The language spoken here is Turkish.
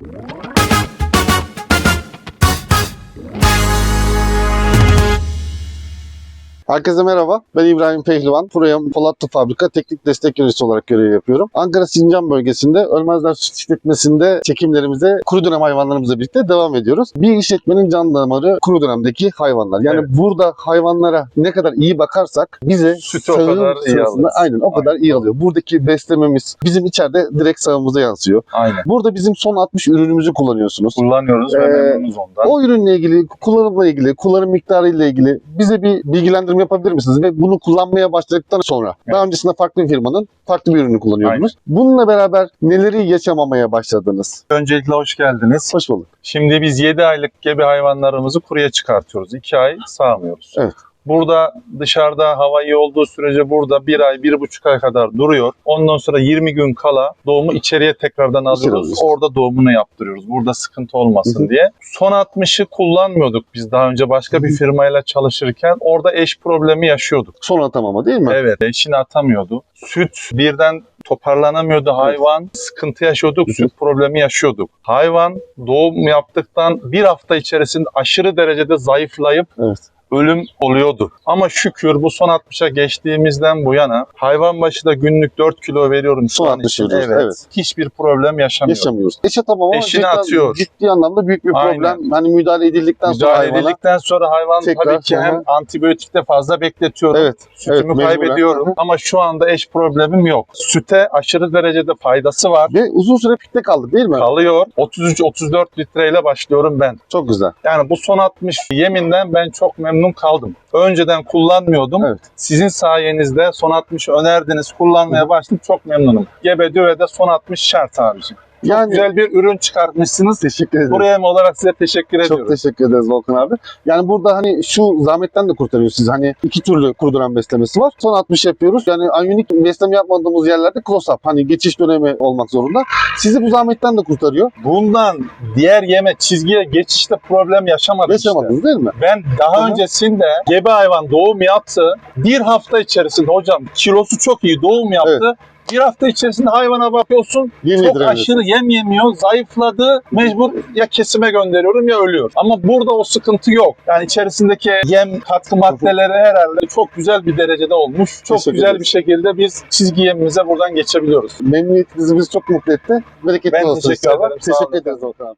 What? Herkese merhaba. Ben İbrahim Pehlivan. Buraya Polatlı Fabrika Teknik Destek Yöneticisi olarak görev yapıyorum. Ankara Sincan bölgesinde Ölmezler Süt İşletmesi'nde çekimlerimize kuru dönem hayvanlarımızla birlikte devam ediyoruz. Bir işletmenin can damarı kuru dönemdeki hayvanlar. Yani Evet. burada hayvanlara ne kadar iyi bakarsak bize Sütü o kadar iyi alırız. aynen o kadar iyi alıyor. Buradaki beslememiz bizim içeride direkt sağımıza yansıyor. Aynen. Burada bizim son 60 ürünümüzü kullanıyorsunuz. Kullanıyoruz ve Ee, memnunuz ondan. O ürünle ilgili, kullanımla ilgili, kullanım miktarı ile ilgili bize bir bilgilendirme yapabilir misiniz? Ve bunu kullanmaya başladıktan sonra, daha öncesinde farklı bir firmanın farklı bir ürünü kullanıyordunuz. Bununla beraber neleri yaşamamaya başladınız? Öncelikle hoş geldiniz. Hoş bulduk. Şimdi biz 7 aylık gebe hayvanlarımızı kuruya çıkartıyoruz. 2 ay sağmıyoruz. Evet. Burada dışarıda hava iyi olduğu sürece burada bir ay, bir buçuk ay kadar duruyor. Ondan sonra 20 gün kala doğumu içeriye tekrardan alıyoruz. Orada doğumunu yaptırıyoruz. Burada sıkıntı olmasın Hı hı. diye. Son 60'ı kullanmıyorduk biz daha önce başka bir firmayla çalışırken. Orada eş problemi yaşıyorduk. Son atamama değil mi? Evet, eşini atamıyordu. Süt birden toparlanamıyordu hayvan. Sıkıntı yaşıyorduk, süt problemi yaşıyorduk. Hayvan doğum yaptıktan bir hafta içerisinde aşırı derecede zayıflayıp Evet. Ölüm oluyordu. Ama şükür bu son 60'a geçtiğimizden bu yana hayvan başı da günlük 4 kilo veriyorum şu an 60 için. Evet. evet. Hiçbir problem yaşamıyorum. Yaşamıyoruz. Eş atamama Eşini cidden- atıyor. ciddi anlamda büyük bir Aynen. problem. Hani müdahale edildikten sonra Müdahale hayvana. edildikten sonra hayvan Tekrar, tabii ki hem antibiyotikte fazla bekletiyorum. Evet. Sütümü evet, kaybediyorum Hı ama şu anda eş problemim yok. Süte aşırı derecede faydası var. Ve uzun süre pikte kaldık değil mi? Kalıyor. 33-34 litreyle başlıyorum ben. Çok güzel. Yani bu son 60 yeminden ben çok memnun kaldım. Önceden kullanmıyordum. Evet. Sizin sayenizde son 60 önerdiniz, kullanmaya başladım. Çok memnunum. Gebe düvede son 60 şart abicim. Çok Yani güzel bir ürün çıkartmışsınız. teşekkür ederim. Buraya mı olarak size teşekkür ediyorum. Çok teşekkür ederiz Volkan abi. Yani burada hani şu zahmetten de kurtarıyor sizi. Hani iki türlü dönem beslemesi var. Son 60 yapıyoruz. Yani anyonik besleme yapmadığımız yerlerde close-up. Hani geçiş dönemi olmak zorunda. Sizi bu zahmetten de kurtarıyor. Bundan diğer yeme çizgiye geçişte problem yaşamadım işte. Yaşamadınız değil mi? Ben daha Hı hı. öncesinde gebe hayvan doğum yaptı. Bir hafta içerisinde hocam kilosu çok iyi doğum yaptı. Bir hafta içerisinde hayvana bakıyorsun çok aşırı yem yemiyor, zayıfladı. Mecbur ya kesime gönderiyorum ya ölüyor. Ama burada o sıkıntı yok. Yani içerisindeki yem katkı maddeleri herhalde çok güzel bir derecede olmuş. Çok Teşekkür güzel ederiz. bir şekilde biz çizgi yemimize buradan geçebiliyoruz. Memnuniyetinizi bizi çok mutlu etti. Bereketli Ben olsun teşekkür inşallah. ederim. Sağ Teşekkür olun. ederiz Volkan.